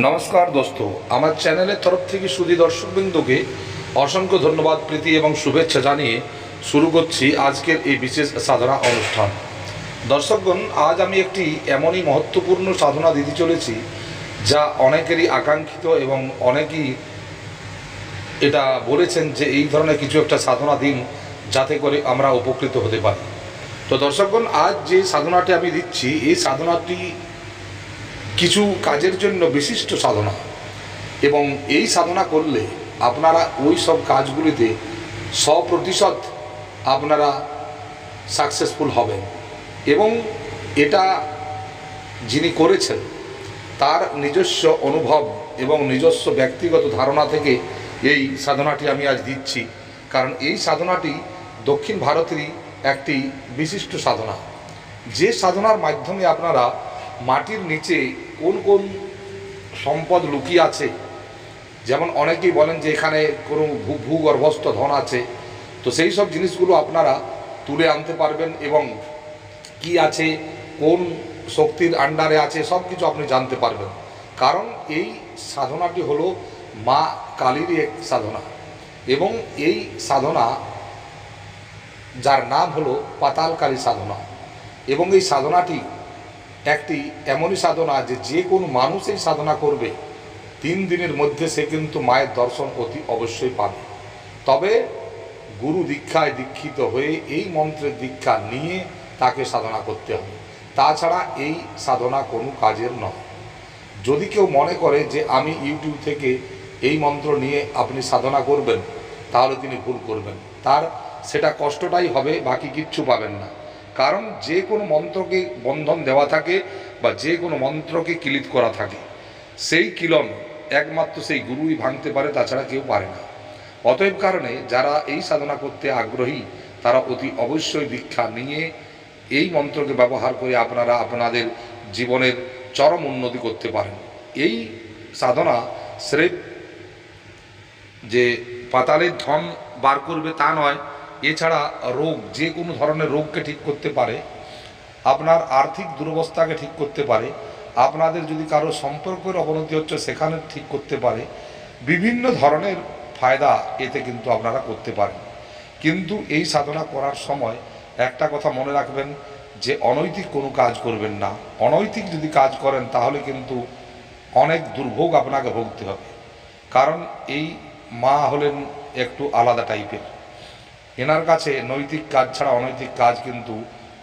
নমস্কার দোস্ত। আমার চ্যানেলের তরফ থেকে সুদী দর্শকবৃন্দকে অসংখ্য ধন্যবাদ, প্রীতি এবং শুভেচ্ছা জানিয়ে শুরু করছি আজকের এই বিশেষ সাধনা অনুষ্ঠান। দর্শকগণ, আজ আমি একটি এমনই মহত্বপূর্ণ সাধনা দিতে চলেছি, যা অনেকেরই আকাঙ্ক্ষিত এবং অনেকেই এটা বলেছেন যে এই ধরনের কিছু একটা সাধনা দিন, যাতে করে আমরা উপকৃত হতে পারি। তো দর্শকগণ, আজ যে সাধনাটি আমি দিচ্ছি, এই সাধনাটি কিছু কাজের জন্য বিশিষ্ট সাধনা। এবং এই সাধনা করলে আপনারা ওই সব কাজগুলিতে শপ্রতিশত আপনারা সাকসেসফুল হবেন। এবং এটা যিনি করেছেন, তার নিজস্ব অনুভব এবং নিজস্ব ব্যক্তিগত ধারণা থেকে এই সাধনাটি আমি আজ দিচ্ছি। কারণ এই সাধনাটি দক্ষিণ ভারতেরই একটি বিশিষ্ট সাধনা। যে সাধনার মাধ্যমে আপনারা মাটির নিচে কোন কোন সম্পদ লুকিয়ে আছে? যেমন অনেকেই বলেন যে এখানে কোনো ভূ ভূগর্ভস্থ ধন আছে। তো সেই সব জিনিসগুলো আপনারা তুলে আনতে পারবেন এবং কি আছে, কোন শক্তির আন্ডারে আছে, সব কিছু আপনি জানতে পারবেন। কারণ এই সাধনাটি হলো মা কালীরই এক সাধনা এবং এই সাধনা যার নাম হলো পাতালকালী সাধনা এবং এই সাধনাটি একটি এমনই সাধনা যে যে কোনো মানুষ এই সাধনা করবে। তিন দিনের মধ্যে সে কিন্তু মায়ের দর্শন অতি অবশ্যই পাবে। তবে গুরু দীক্ষায় দীক্ষিত হয়ে এই মন্ত্রের দীক্ষা নিয়ে তাকে সাধনা করতে হবে। তাছাড়া এই সাধনা কোনো কাজের নয়। যদি কেউ মনে করে যে আমি ইউটিউব থেকে এই মন্ত্র নিয়ে আপনি সাধনা করবেন, তাহলে তিনি ভুল করবেন। তার সেটা কষ্টটাই হবে, বাকি কিচ্ছু পাবেন না। কারণ যে কোনো মন্ত্রকে বন্ধন দেওয়া থাকে বা যে কোনো মন্ত্রকে কিলিত করা থাকে। সেই কিলন একমাত্র সেই গুরুই ভাঙতে পারে, তাছাড়া কেউ পারে না। অতএব কারণে যারা এই সাধনা করতে আগ্রহী, তারা অতি অবশ্যই দীক্ষা নিয়ে এই মন্ত্রকে ব্যবহার করে আপনারা আপনাদের জীবনের চরম উন্নতি করতে পারেন। এই সাধনা স্রেফ যে পাতালের ধন বার করবে তা নয় এছাড়া রোগ, যে কোনো ধরনের রোগকে ঠিক করতে পারে, আপনার আর্থিক দুরবস্থাকে ঠিক করতে পারে, আপনাদের যদি কারও সম্পর্কের অবনতি হচ্ছে সেখানে ঠিক করতে পারে, বিভিন্ন ধরনের ফায়দা এতে কিন্তু আপনারা করতে পারেন। কিন্তু এই সাধনা করার সময় একটা কথা মনে রাখবেন যে, অনৈতিক কোনো কাজ করবেন না। অনৈতিক যদি কাজ করেন, তাহলে কিন্তু অনেক দুর্ভোগ আপনাকে ভুগতে হবে। কারণ এই মা হলেন একটু আলাদা টাইপের। এনার কাছে নৈতিক কাজ ছাড়া অনৈতিক কাজ কিন্তু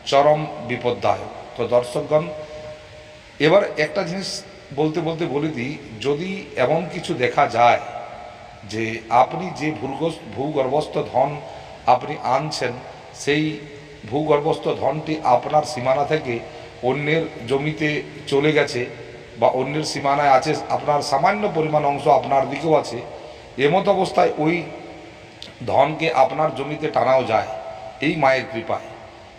চরম বিপদদায়ক। তো দর্শকগণ, এবার একটা জিনিস বলতে বলতে বলে দিই, যদি এমন কিছু দেখা যায় যে আপনি যে ভূগর্ভ ভূগর্ভস্থ ধন আপনি আনছেন, সেই ভূগর্ভস্থ ধনটি আপনার সীমানা থেকে অন্যের জমিতে চলে গেছে বা অন্যের সীমানায় আছে, আপনার সামান্য পরিমাণ অংশ আপনার দিকেও আছে, এমত অবস্থায় ওই ধনকে আপনার জমিতে টানাও যায়, এই মায়ের কৃপায়।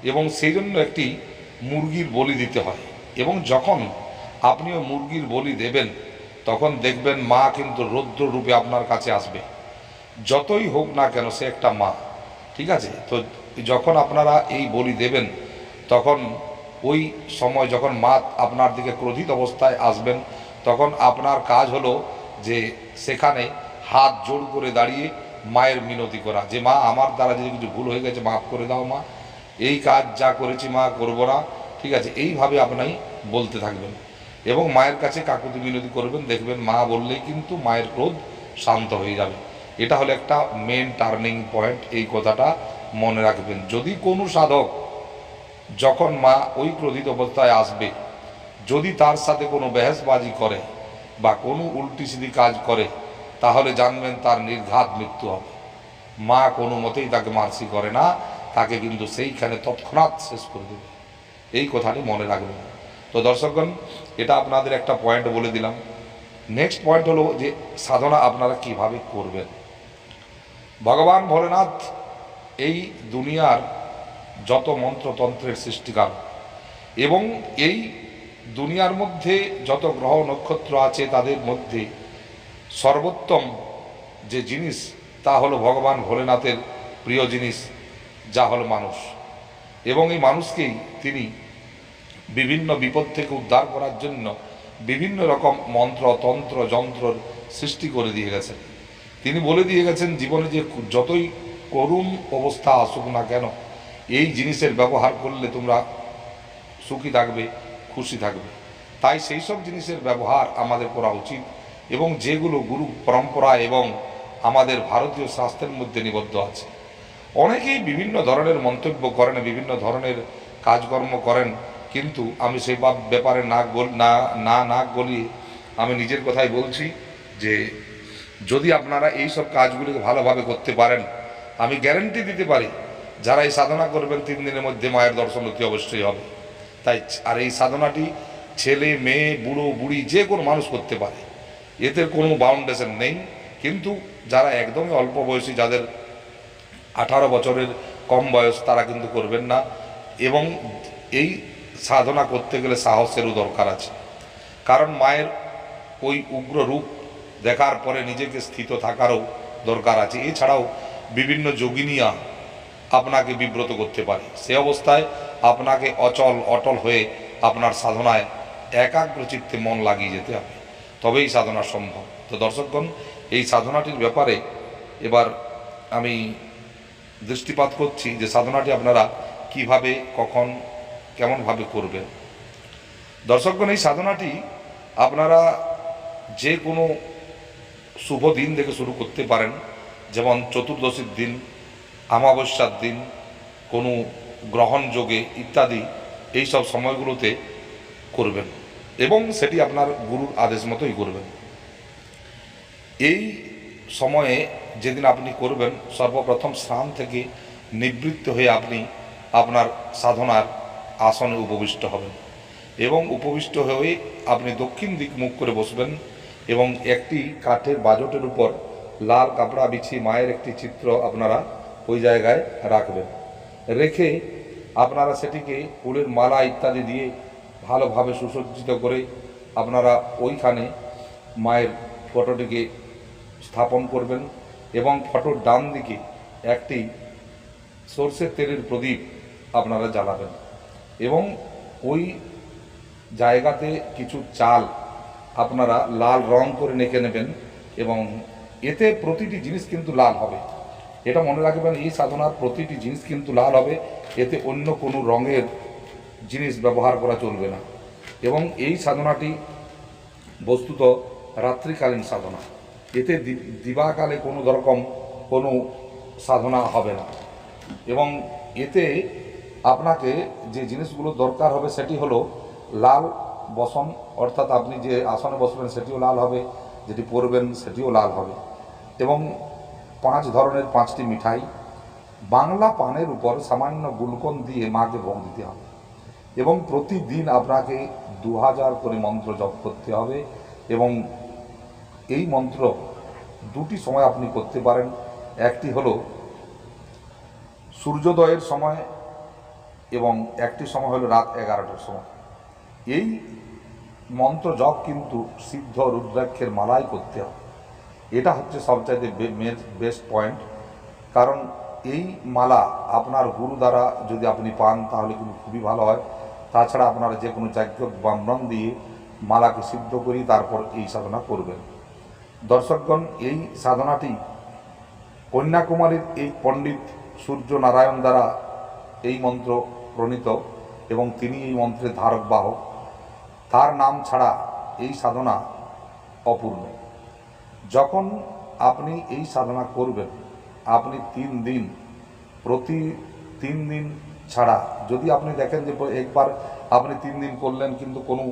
এবং সেই জন্য একটি মুরগির বলি দিতে হয়। এবং যখন আপনিও মুরগির বলি দেবেন, তখন দেখবেন মা কিন্তু রৌদ্র রূপে আপনার কাছে আসবে। যতই হোক না কেন সে একটা মা, ঠিক আছে? তো যখন আপনারা এই বলি দেবেন, তখন ওই সময় যখন মা আপনার দিকে ক্রোধিত অবস্থায় আসবেন, তখন আপনার কাজ হলো যে সেখানে হাত জোড় করে দাঁড়িয়ে মায়ের মিনতি করা। যে মা, আমার দ্বারা যদি কিছু ভুল হয়ে গেছে, মাফ করে দাও মা। এই কাজ যা করেছি মা, করব না। ঠিক আছে, এইভাবে আপনি বলতে থাকবেন। এবং মায়ের কাছে কাকুতি মিনতি করবেন, দেখবেন মা বললেই কিন্তু মায়ের ক্রোধ শান্ত হয়ে যাবে। এটা হলো একটা মেন টার্নিং পয়েন্ট এই কথাটা মনে রাখবেন। যদি কোনো সাধক যখন মা ওই ক্রোধিত অবস্থায় আসবে, যদি তার সাথে কোনো বেহেসবাজি করে বা কোনো উল্টি সিধি কাজ করে তাহলে জানবেন তার নির্ঘাত মৃত্যু হবে। মা কোনো মতেই তাকে মার্সি করে না, তাকে কিন্তু সেইখানে তৎক্ষণাৎ শেষ করে দেবে। এই কথাটি মনে রাখবেন। তো দর্শকগণ, এটা আপনাদের একটা পয়েন্ট বলে দিলাম। নেক্সট পয়েন্ট হলো যে সাধনা আপনারা কীভাবে করবেন? ভগবান ভোলেনাথ এই দুনিয়ার যত মন্ত্রতন্ত্রের সৃষ্টিকার এবং এই দুনিয়ার মধ্যে যত গ্রহ নক্ষত্র আছে তাদের মধ্যে সর্বোত্তম যে জিনিস, তা হলো ভগবান ভোলেনাথের প্রিয় জিনিস, যা হলো মানুষ। এবং এই মানুষকেই তিনি বিভিন্ন বিপদ থেকে উদ্ধার করার জন্য বিভিন্ন রকম মন্ত্র, তন্ত্র, যন্ত্রর সৃষ্টি করে দিয়ে গেছেন। তিনি বলে দিয়ে গেছেন, জীবনে যে যতই করুণ অবস্থা আসুক না কেন, এই জিনিসের ব্যবহার করলে তোমরা সুখী থাকবে, খুশি থাকবে। তাই সেই সব জিনিসের ব্যবহার আমাদের করা উচিত। এবং যেগুলো গুরু পরম্পরা এবং আমাদের ভারতীয় শাস্ত্রের মধ্যে নিবদ্ধ আছে। অনেকেই বিভিন্ন ধরনের মন্তব্য করেন, বিভিন্ন ধরনের কাজকর্ম করেন, কিন্তু আমি সেই ব্যাপারে নাক গল না না নাক গলিয়ে আমি নিজের কথাই বলছি যে, যদি আপনারা এই সব কাজগুলিকে ভালোভাবে করতে পারেন, আমি গ্যারেন্টি দিতে পারি, যারা এই সাধনা করবেন তিন দিনের মধ্যে মায়ের দর্শন অতি অবশ্যই হবে। তাই, আর এই সাধনাটি ছেলে, মেয়ে, বুড়ো, বুড়ি, যে কোনো মানুষ করতে পারে। এতে কোনো বাউন্ডেশন নেই। কিন্তু যারা একদমই অল্প বয়সী, যাদের আঠারো বছরের কম বয়স, তারা কিন্তু করবেন না। এবং এই সাধনা করতে গেলে সাহসেরও দরকার আছে। কারণ মায়ের ওই উগ্র রূপ দেখার পরে নিজেকে স্থিত থাকারও দরকার আছে। এছাড়াও বিভিন্ন যোগিনিয়া আপনাকে বিব্রত করতে পারে। সে অবস্থায় আপনাকে অচল, অটল হয়ে আপনার সাধনায় একাগ্র চিত্তে মন লাগিয়ে যেতে হবে। তবেই সাধনা সম্ভব। তো দর্শকগণ, এই সাধনাটির ব্যাপারে এবার আমি দৃষ্টিপাত করছি যে সাধনাটি আপনারা কীভাবে, কখন, কেমনভাবে করবেন। দর্শকগণ, এই সাধনাটি আপনারা যে কোনো শুভ দিন থেকে শুরু করতে পারেন। যেমন চতুর্দশীর দিন আমাবস্যার দিন, কোনো গ্রহণযোগে ইত্যাদি, এই সব সময়গুলোতে করবেন। এবং সেটি আপনার গুরুর আদেশ মতোই করবেন। এই সময়ে যেদিন আপনি করবেন, সর্বপ্রথম স্নান থেকে নিবৃত্ত হয়ে আপনি আপনার সাধনার আসনে উপবিষ্ট হবেন এবং উপবিষ্ট হয়ে আপনি দক্ষিণ দিক মুখ করে বসবেন এবং একটি কাঠের বাজটের উপর লাল কাপড়া বিছিয়ে মায়ের একটি চিত্র আপনারা ওই জায়গায় রাখবেন। রেখে আপনারা সেটিকে ফুলের মালা ইত্যাদি দিয়ে ভালোভাবে সুসজ্জিত করে আপনারা ওইখানে মায়ের ফটোটিকে স্থাপন করবেন এবং ফটোর ডান দিকে একটি সর্ষের তেলের প্রদীপ আপনারা জ্বালাবেন। এবং ওই জায়গাতে কিছু চাল আপনারা লাল রং করে নেকে নেবেন এবং এতে প্রতিটি জিনিস কিন্তু লাল হবে। এটা মনে রাখবেন, এই সাধনার প্রতিটি জিনিস কিন্তু লাল হবে। এতে অন্য কোনো রঙের জিনিস ব্যবহার করা চলবে না। এবং এই সাধনাটি বস্তুত রাত্রিকালীন সাধনা। এতে দিবাকালে কোনো রকম কোনো সাধনা হবে না। এবং এতে আপনাকে যে জিনিসগুলো দরকার হবে সেটি হলো লাল বসন, অর্থাৎ আপনি যে আসনে বসবেন সেটিও লাল হবে, যেটি পরবেন সেটিও লাল হবে। এবং পাঁচ ধরনের পাঁচটি মিঠাই। বাংলা পানের উপর সামান্য গুলকন দিয়ে মাকে ভোগ দিতে হবে। এবং প্রতিদিন আপনাকে দু হাজার করে মন্ত্র জপ করতে হবে এবং এই মন্ত্র দুটি সময় আপনি করতে পারেন। একটি হলো সূর্যোদয়ের সময় এবং একটি সময় হলো রাত এগারোটার সময়। এই মন্ত্র জপ কিন্তু সিদ্ধ রুদ্রাক্ষের মালাই করতে হবে। এটা হচ্ছে সবচাইতে বেস্ট পয়েন্ট। কারণ এই মালা আপনার গুরু দ্বারা যদি আপনি পান তাহলে কিন্তু খুবই ভালো হয়। তাছাড়া আপনারা যে কোনো যাজ্ঞ ব্রাহ্মণ দিয়ে মালাকে সিদ্ধ করি তারপর এই সাধনা করবেন। দর্শকগণ, এই সাধনাটি কন্যাকুমারীর এই পণ্ডিত সূর্য নারায়ণ দ্বারা এই মন্ত্র প্রণীত এবং তিনি এই মন্ত্রের ধারক বাহক। তার নাম ছাড়া এই সাধনা অপূর্ণ। যখন আপনি এই সাধনা করবেন, আপনি তিন দিন, প্রতি তিন দিন ছাড়া। যদি আপনি দেখেন যে একবার আপনি তিন দিন করলেন কিন্তু কোনো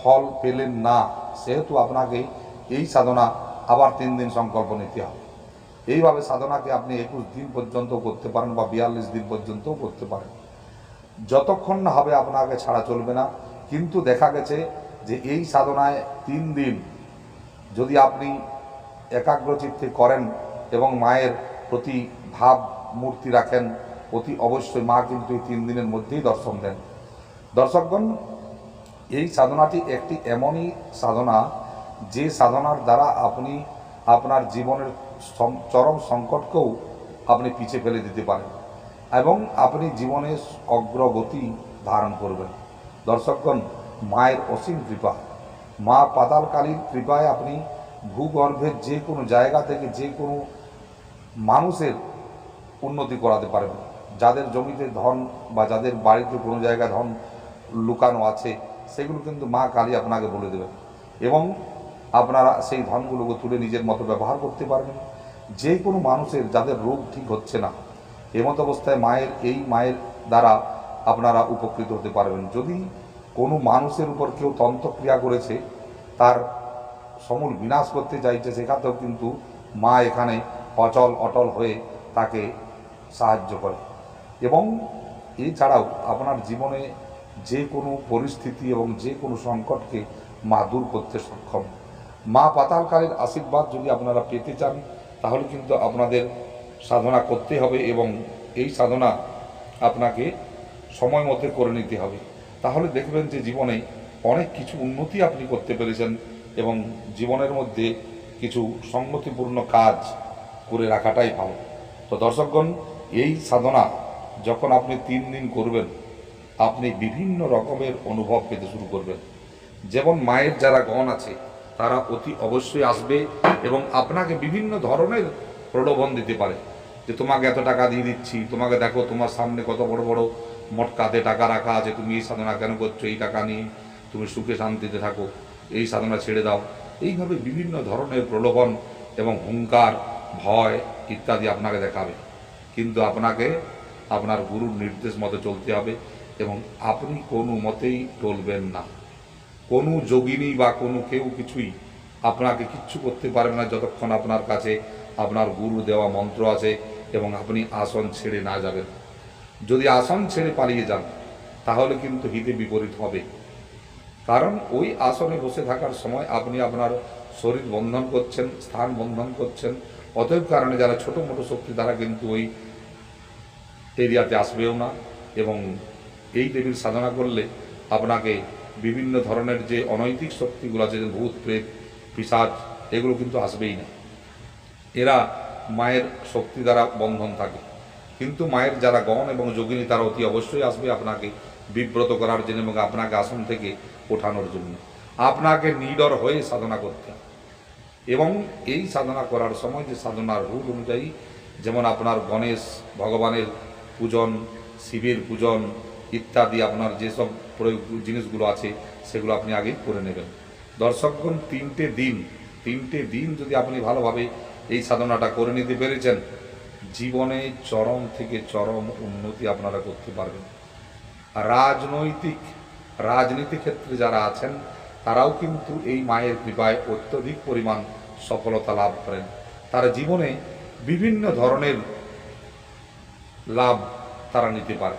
ফল পেলেন না, সেহেতু আপনাকে এই সাধনা আবার তিন দিন সংকল্প নিতে হবে। এইভাবে সাধনাকে আপনি একুশ দিন পর্যন্ত করতে পারেন বা বিয়াল্লিশ দিন পর্যন্তও করতে পারেন। যতক্ষণ না হবে আপনাকে ছাড়া চলবে না, কিন্তু দেখা গেছে যে এই সাধনায় তিন দিন যদি আপনি একাগ্রচিত্তে করেন এবং মায়ের প্রতি ভাব মূর্তি রাখেন অতি অবশ্যই মা কিন্তু এই তিন দিনের মধ্যেই দর্শন দেন। দর্শকগণ, এই সাধনাটি একটি এমনই সাধনা যে সাধনার দ্বারা আপনি আপনার জীবনের চরম সংকটকেও আপনি পিছে ফেলে দিতে পারেন এবং আপনি জীবনে অগ্রগতি ধারণ করবেন। দর্শকগণ, মায়ের অসীম কৃপা, মা পাতালকালীর কৃপায় আপনি ভূগর্ভের যে কোনো জায়গা থেকে যে কোনো মানুষের উন্নতি করাতে পারবেন। যাদের জমিতে ধন বা যাদের বাড়িতে কোনো জায়গায় ধন লুকানো আছে, সেগুলো কিন্তু মা কালী আপনাকে বলে দেবেন। এবং আপনারা সেই ধনগুলোকে তুলে নিজের মতো ব্যবহার করতে পারবেন। যে কোনো মানুষের যাদের রোগ ঠিক হচ্ছে না, এমত অবস্থায় মায়ের, এই মায়ের দ্বারা আপনারা উপকৃত হতে পারবেন। যদি কোনো মানুষের উপর কেউ তন্ত্রক্রিয়া করেছে, তার সমূল বিনাশ করতে চাইছে, সেখানেও কিন্তু মা এখানে অচল, অটল হয়ে তাকে সাহায্য করে। এবং এছাড়াও আপনার জীবনে যে কোনো পরিস্থিতি এবং যে কোনো সংকটকে মা দূর করতে সক্ষম। মা পাতালকালের আশীর্বাদ যদি আপনারা পেতে চান, তাহলে কিন্তু আপনাদের সাধনা করতে হবে এবং এই সাধনা আপনাকে সময় মতো করে নিতে হবে। তাহলে দেখবেন যে জীবনে অনেক কিছু উন্নতি আপনি করতে পেরেছেন এবং জীবনের মধ্যে কিছু সংগতিপূর্ণ কাজ করে রাখাটাই ভালো। তো দর্শকগণ, এই সাধনা যখন আপনি তিন দিন করবেন, আপনি বিভিন্ন রকমের অনুভব পেতে শুরু করবেন। যেমন মায়ের যারা গণ আছে, তারা অতি অবশ্যই আসবে এবং আপনাকে বিভিন্ন ধরনের প্রলোভন দিতে পারে। যে তোমাকে এত টাকা দিয়ে দিচ্ছি, তোমাকে দেখো তোমার সামনে কত বড় বড় মটকাতে টাকা রাখা আছে, তুমি এই সাধনা কেন করছ, এই টাকা নিয়ে তুমি সুখে শান্তিতে থাকো, এই সাধনা ছেড়ে দাও। এইভাবে বিভিন্ন ধরনের প্রলোভন এবং হুঙ্কার, ভয় ইত্যাদি আপনাকে দেখাবে। কিন্তু আপনাকে আপনার গুরুর নির্দেশ মতো চলতে হবে এবং আপনি কোনো মতেই টলবেন না। কোনো যোগিনী বা কোনো কেউ কিছুই আপনাকে কিচ্ছু করতে পারবে না যতক্ষণ আপনার কাছে আপনার গুরু দেওয়া মন্ত্র আছে এবং আপনি আসন ছেড়ে না যাবেন। যদি আসন ছেড়ে পালিয়ে যান, তাহলে কিন্তু হিতে বিপরীত হবে। কারণ ওই আসনে বসে থাকার সময় আপনি আপনার শরীর বন্ধন করছেন, স্থান বন্ধন করছেন। অতএব কারণে যারা ছোট মোটো শক্তি, তারা কিন্তু ওই এরিয়াতে আসবেও না এবং এই দেবীর সাধনা করলে আপনাকে বিভিন্ন ধরনের যে অনৈতিক শক্তিগুলো আছে ভূত, প্রেত পিসাজ এগুলো কিন্তু আসবেই না। এরা মায়ের শক্তি দ্বারা বন্ধন থাকে। কিন্তু মায়ের যারা গণ এবং যোগিনী, তারা অতি অবশ্যই আসবে আপনাকে বিব্রত করার জন্য এবং আপনাকে আসন থেকে ওঠানোর জন্য। আপনাকে নিডর হয়ে সাধনা করতে এবং এই সাধনা করার সময় যে সাধনার রুল অনুযায়ী যেমন আপনার গণেশ, ভগবানের পূজন, শিবের পূজন ইত্যাদি আপনার যেসব প্রয়োগ জিনিসগুলো আছে, সেগুলো আপনি আগে করে নেবেন। দর্শকগণ, তিনটে দিন তিনটে দিন যদি আপনি ভালোভাবে এই সাধনাটা করে নিতে পেরেছেন, জীবনে চরম থেকে চরম উন্নতি আপনারা করতে পারবেন। রাজনৈতিক, রাজনীতি ক্ষেত্রে যারা আছেন, তারাও কিন্তু এই মায়ের কৃপায় অত্যধিক পরিমাণ সফলতা লাভ করেন। তারা জীবনে বিভিন্ন ধরনের লাভ তারা নিতে পারে।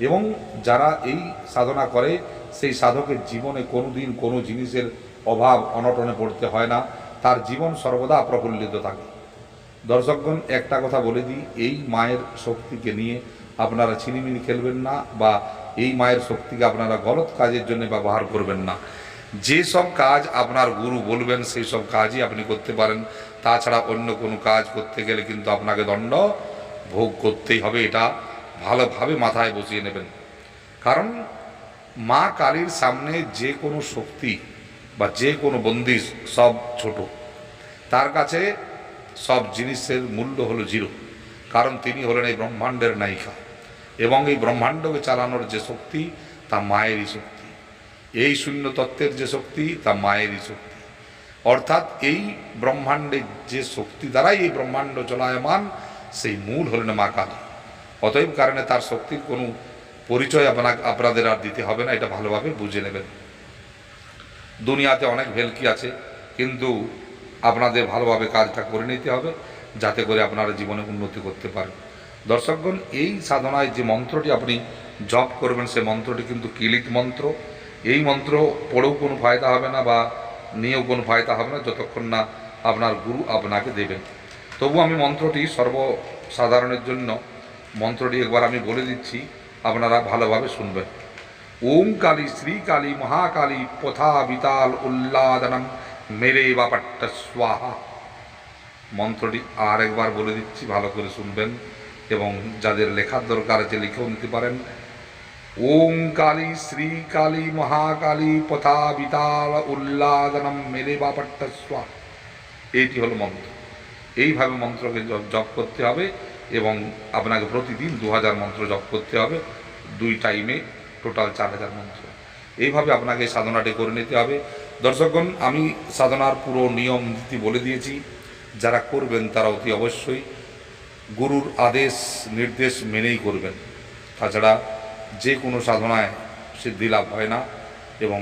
এবং যারা এই সাধনা করে, সেই সাধকের জীবনে কোনো দিন কোনো জিনিসের অভাব অনটনে পড়তে হয় না। তার জীবন সর্বদা প্রফুল্লিত থাকে। দর্শকগণ, একটা কথা বলে দিই, এই মায়ের শক্তিকে নিয়ে আপনারা ছিনিমিনি খেলবেন না বা এই মায়ের শক্তিকে আপনারা গলত কাজের জন্য ব্যবহার করবেন না। যে সব কাজ আপনার গুরু বলবেন, সেই সব কাজই আপনি করতে পারেন। তাছাড়া অন্য কোনো কাজ করতে গেলে কিন্তু আপনাকে দণ্ড ভোগ করতেই হবে, এটা ভালোভাবে মাথায় বসিয়ে নেবেন। কারণ মা কালীর সামনে যে কোনো শক্তি বা যে কোনো বন্দিশ সব ছোট। তার কাছে সব জিনিসের মূল্য হলো জিরো। কারণ তিনি হলেন এই ব্রহ্মাণ্ডের নায়িকা এবং এই ব্রহ্মাণ্ডকে চালানোর যে শক্তি, তা মায়েরই শক্তি। এই শূন্য তত্ত্বের যে শক্তি, তা মায়েরই শক্তি। অর্থাৎ এই ব্রহ্মাণ্ডের যে শক্তি দ্বারাই এই ব্রহ্মাণ্ড চলায়মান সেই মূল হলেন মা কালী অতএব কারণে তার শক্তির কোনো পরিচয় আপনাকে আপনাদের আর দিতে হবে না, এটা ভালোভাবে বুঝে নেবেন। দুনিয়াতে অনেক ভেলকি আছে, কিন্তু আপনাদের ভালোভাবে কাজটা করে নিতে হবে, যাতে করে আপনারা জীবনে উন্নতি করতে পারেন। দর্শকগণ, এই সাধনায় যে মন্ত্রটি আপনি জপ করবেন, সে মন্ত্রটি কিন্তু কিলিত মন্ত্র। এই মন্ত্র পড়েও কোনো ফায়দা হবে না বা নিয়েও কোনো ফায়দা হবে না, যতক্ষণ না আপনার গুরু আপনাকে দেবেন। তবু আমি মন্ত্রটি সর্বসাধারণের জন্য মন্ত্রটি একবার আমি বলে দিচ্ছি, আপনারা ভালোভাবে শুনবেন। ওম কালী, শ্রী কালী, মহাকালী পথা বিতাল, উল্লাদনম, মেরে বাপাট্ট স্বাহা। মন্ত্রটি আর একবার বলে দিচ্ছি, ভালো করে শুনবেন এবং যাদের লেখার দরকার আছে লিখেও নিতে পারেন। ওম কালী, শ্রী কালী, মহাকালী পথা বিতাল, উল্লাদনম, মেরে বাপট্টস্ব এইটি হলো মন্ত্র। এইভাবে মন্ত্রকে জপ করতে হবে এবং আপনাকে প্রতিদিন দু হাজার মন্ত্র জপ করতে হবে, দুই টাইমে টোটাল চার হাজার মন্ত্র। এইভাবে আপনাকে সাধনাটি করে নিতে হবে। দর্শকগণ, আমি সাধনার পুরো নিয়ম নীতি বলে দিয়েছি। যারা করবেন তারা অতি অবশ্যই গুরুর আদেশ, নির্দেশ মেনেই করবেন। তাছাড়া যে কোনো সাধনায় সিদ্ধি লাভ হয় না এবং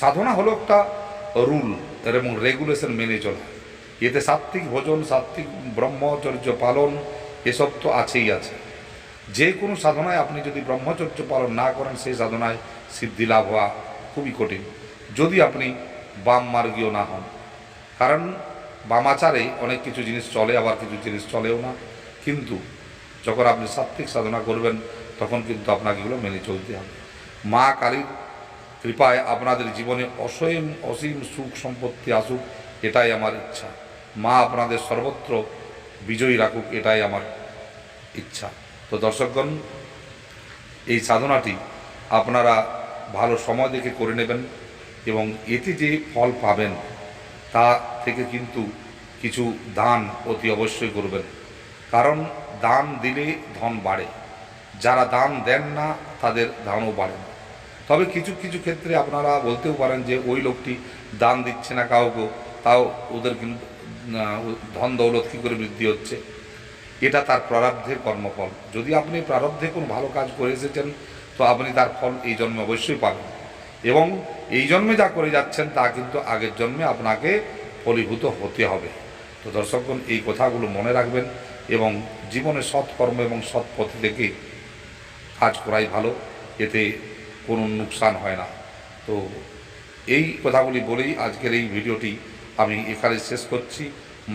সাধনা হলো একটা রুল এবং রেগুলেশন মেনে চলা। এতে সাত্ত্বিক ভোজন, সাত্ত্বিক ব্রহ্মচর্য পালন, এসব তো আছেই আছে। যে কোনো সাধনায় আপনি যদি ব্রহ্মচর্য পালন না করেন সেই সাধনায় সিদ্ধি লাভ হওয়া খুবই কঠিন, যদি আপনি বাম মার্গীয় না হন। কারণ বামাচারে অনেক কিছু জিনিস চলে, আবার কিছু জিনিস চলেও না। কিন্তু যখন আপনি সাত্ত্বিক সাধনা করবেন, তখন কিন্তু আপনাকে এগুলো মেনে চলতে হবে। মা কালীর কৃপায় আপনাদের জীবনে অসীম অসীম সুখ সম্পত্তি আসুক, এটাই আমার ইচ্ছা। মা আপনাদের সর্বত্র বিজয়ী রাখুক, এটাই আমার ইচ্ছা। তো দর্শকগণ, এই সাধনাটি আপনারা ভালো সময় দেখে করে নেবেন এবং এতে যে ফল পাবেন, তা থেকে কিন্তু কিছু দান অতি অবশ্যই করবেন। কারণ দান দিলে ধন বাড়ে। যারা দান দেন না, তাদের দানও বাড়ে তবে কিছু কিছু ক্ষেত্রে আপনারা বলতেও পারেন যে ওই লোকটি দান দিচ্ছে না কাউকে। তাও ওদের কিন্তু ধন দৌলত কী করে বৃদ্ধি হচ্ছে? এটা তার প্রারব্ধের কর্মফল। যদি আপনি প্রারব্ধে কোনো ভালো কাজ করে এসেছেন, তো আপনি তার ফল এই জন্মে অবশ্যই পাবেন। এবং এই জন্মে যা করে যাচ্ছেন, তা কিন্তু আগের জন্মে আপনাকে ফলীভূত হতে হবে। তো দর্শকগণ, এই কথাগুলো মনে রাখবেন এবং জীবনে সৎকর্ম এবং সৎ পথে থেকে কাজ করাই ভালো। এতে কোনো নুকসান হয় না। তো এই কথাগুলি বলেই আজকের এই ভিডিওটি আমি এখানে শেষ করছি।